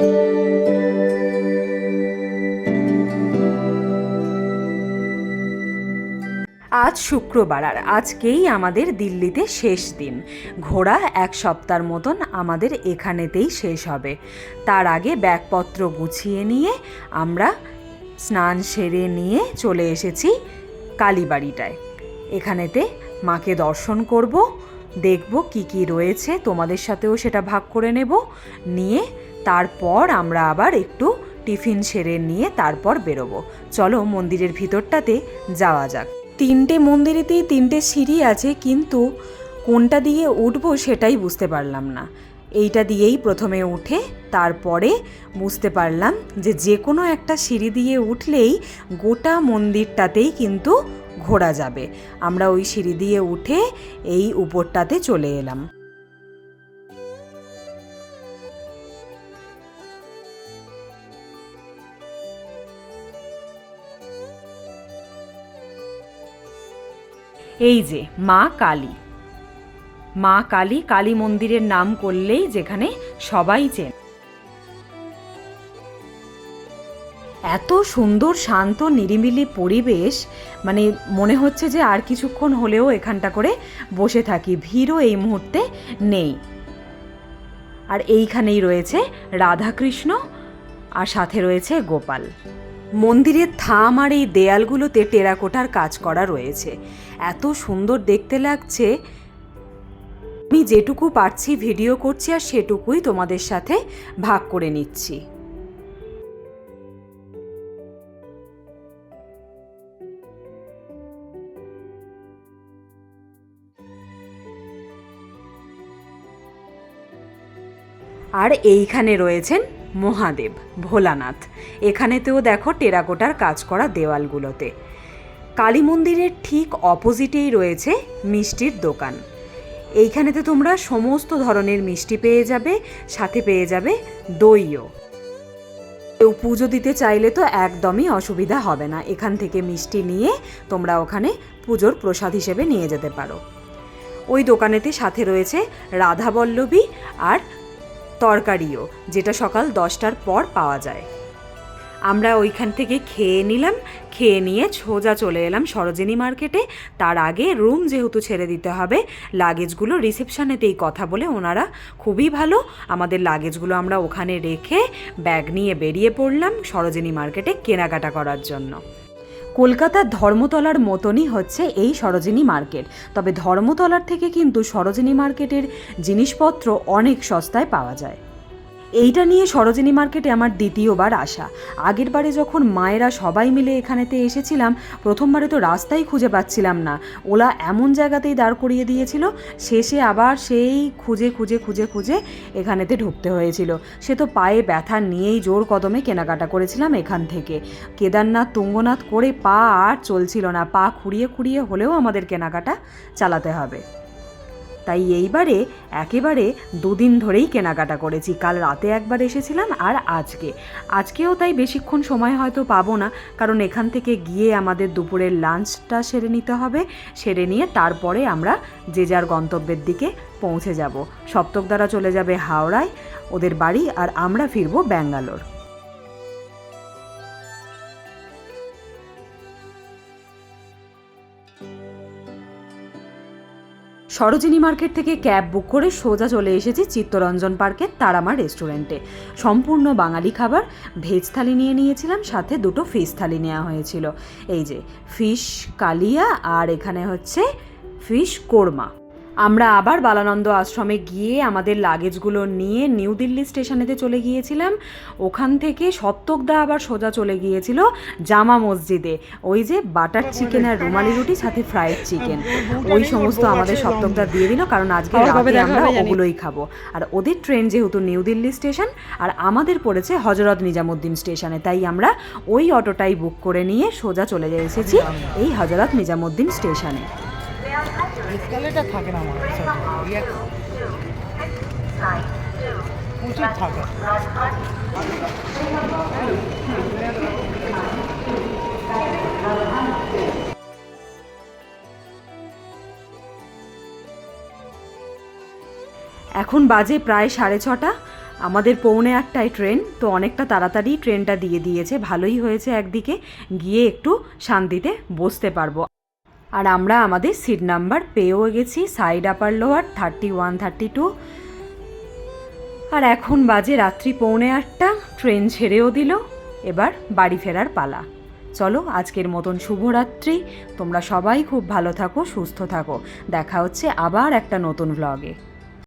আজ শুক্রবার আর আজকেই আমাদের দিল্লিতে শেষ দিন। ঘোরা এক সপ্তাহের মতন আমাদের এখানেতেই শেষ হবে। তার আগে ব্যাগপত্র গুছিয়ে নিয়ে আমরা স্নান সেরে নিয়ে চলে এসেছি কালীবাড়িটায়। এখানেতে মাকে দর্শন করব, দেখব কি কি রয়েছে, তোমাদের সাথেও সেটা ভাগ করে নেব, নিয়ে তারপর আমরা আবার একটু টিফিন সেরে নিয়ে তারপর বেরোবো। চলো মন্দিরের ভিতরটাতে যাওয়া যাক। তিনটে মন্দিরেতেই তিনটে সিঁড়ি আছে, কিন্তু কোনটা দিয়ে উঠবো সেটাই বুঝতে পারলাম না। এইটা দিয়েই প্রথমে উঠে তারপরে বুঝতে পারলাম যে যে কোনো একটা সিঁড়ি দিয়ে উঠলেই গোটা মন্দিরটাতেই কিন্তু ঘোরা যাবে। আমরা ওই সিঁড়ি দিয়ে উঠে এই উপরটাতে চলে এলাম। এই যে, মা কালী। মা কালী কালী মন্দিরের নাম করলেই যেখানে সবাই চেন। এত সুন্দর, শান্ত, নিরিবিলি পরিবেশ মানে মনে হচ্ছে যে আর কিছুক্ষণ হলেও এখানটা করে বসে থাকি। ভিড়ও এই মুহূর্তে নেই। আর এইখানেই রয়েছে রাধাকৃষ্ণ আর সাথে রয়েছে গোপাল। মন্দিরের থাম আর এই দেয়ালগুলোতে টেরাকোটার কাজ করা রয়েছে। এত সুন্দর দেখতে লাগছে। আমি যেটুকু পারছি ভিডিও করছি আর সেটুকুই তোমাদের সাথে ভাগ করে নিচ্ছি। আর এইখানে রয়েছেন মহাদেব, ভোলানাথ। এখানেতেও দেখো টেরাকোটার কাজ করা দেওয়ালগুলোতে। কালী মন্দিরের ঠিক অপোজিটেই রয়েছে মিষ্টির দোকান। এইখানেতে তোমরা সমস্ত ধরনের মিষ্টি পেয়ে যাবে, সাথে পেয়ে যাবে দইও। কেউ পুজো দিতে চাইলে তো একদমই অসুবিধা হবে না। এখান থেকে মিষ্টি নিয়ে তোমরা ওখানে পুজোর প্রসাদ হিসেবে নিয়ে যেতে পারো। ওই দোকানেতে সাথে রয়েছে রাধাবল্লভী আর তরকারিও, যেটা সকাল দশটার পর পাওয়া যায়। আমরা ওইখান থেকে খেয়ে নিলাম, খেয়ে নিয়ে সোজা চলে এলাম সরোজিনী মার্কেটে। তার আগে রুম যেহেতু ছেড়ে দিতে হবে, লাগেজগুলো রিসেপশনেতেই কথা বলে ওনারা, খুবই ভালো, আমাদের লাগেজগুলো আমরা ওখানে রেখে ব্যাগ নিয়ে বেরিয়ে পড়লাম সরোজিনী মার্কেটে কেনাকাটা করার জন্য। কলকাতার ধর্মতলার মতনই হচ্ছে এই সরোজিনী মার্কেট। তবে ধর্মতলার থেকে কিন্তু সরোজিনী মার্কেটের জিনিসপত্র অনেক সস্তায় পাওয়া যায়। এইটা নিয়ে সরোজিনী মার্কেটে আমার দ্বিতীয়বার আসা। আগের বারে যখন মায়েরা সবাই মিলে এখানেতে এসেছিলাম, প্রথমবারে তো রাস্তাই খুঁজে পাচ্ছিলাম না। ওলা এমন জায়গাতেই দাঁড় করিয়ে দিয়েছিল, শেষে আবার সেই খুঁজে খুঁজে খুঁজে খুঁজে এখানেতে ঢুকতে হয়েছিল। সে তো পায়ে ব্যথা নিয়েই জোর কদমে কেনাকাটা করেছিলাম এখান থেকে। কেদারনাথ, তুঙ্গনাথ করে পা আর চলছিল না। পা খুঁড়িয়ে খুঁড়িয়ে হলেও আমাদের কেনাকাটা চালাতে হবে। তাই এইবারে একেবারে দুদিন ধরেই কেনাকাটা করেছি। কাল রাতে একবার এসেছিলাম আর আজকে। আজকেও তাই বেশিক্ষণ সময় হয়তো পাবো না, কারণ এখান থেকে গিয়ে আমাদের দুপুরের লাঞ্চটা সেরে নিতে হবে। সেরে নিয়ে তারপরে আমরা যে যার গন্তব্যের দিকে পৌঁছে যাব। সপ্তক দ্বারা চলে যাবে হাওড়ায়, ওদের বাড়ি, আর আমরা ফিরবো ব্যাঙ্গালোর। সরোজিনী মার্কেট থেকে ক্যাব বুক করে সোজা চলে এসেছি চিত্তরঞ্জন পার্কের তারামা রেস্টুরেন্টে। সম্পূর্ণ বাঙালি খাবার, ভেজ থালি নিয়ে নিয়েছিলাম, সাথে দুটো ফিশ থালি নেওয়া হয়েছিল। এই যে, ফিশ, কালিয়া, আর এখানে হচ্ছে ফিশ কোরমা। আমরা আবার বালানন্দ আশ্রমে গিয়ে আমাদের লাগেজগুলো নিয়ে নিউ দিল্লি স্টেশনেতে চলে গিয়েছিলাম। ওখান থেকে সত্তকদা আবার সোজা চলে গিয়েছিল জামা মসজিদে। ওই যে বাটার চিকেন আর রুমালি রুটি সাথে ফ্রাইড চিকেন। ওই সমস্ত আমাদের সপ্তকদা দিয়ে দিল কারণ আজকে রাতে আমরা ওগুলোই খাব। আর ওদের ট্রেন যেহেতু নিউ দিল্লি স্টেশন আর আমাদের পড়েছে হজরত নিজামুদ্দিন স্টেশনে তাই আমরা ওই অটোটাই বুক করে নিয়ে সোজা চলে এসেছি এই হজরত নিজামুদ্দিন স্টেশনে। থাকে না আমার প্রচুর থাকে। এখন বাজে প্রায় সাড়ে ছটা। আমাদের পৌনে আটটায় ট্রেন, তো অনেকটা তাড়াতাড়ি ট্রেনটা দিয়ে দিয়েছে। ভালোই হয়েছে একদিকে। গিয়ে একটু শান্তিতে বসতে পারব। আর আমরা আমাদের সিট নাম্বার পেয়েও গেছি side upper lower thirty one thirty two আর এখন বাজে রাত্রি পৌনে আটটা ট্রেন ছেড়েও দিল, এবার বাড়ি ফেরার পালা। চলো, আজকের মতন শুভরাত্রি তোমরা সবাই খুব ভালো থাকো, সুস্থ থাকো। দেখা হচ্ছে আবার একটা নতুন ভ্লগে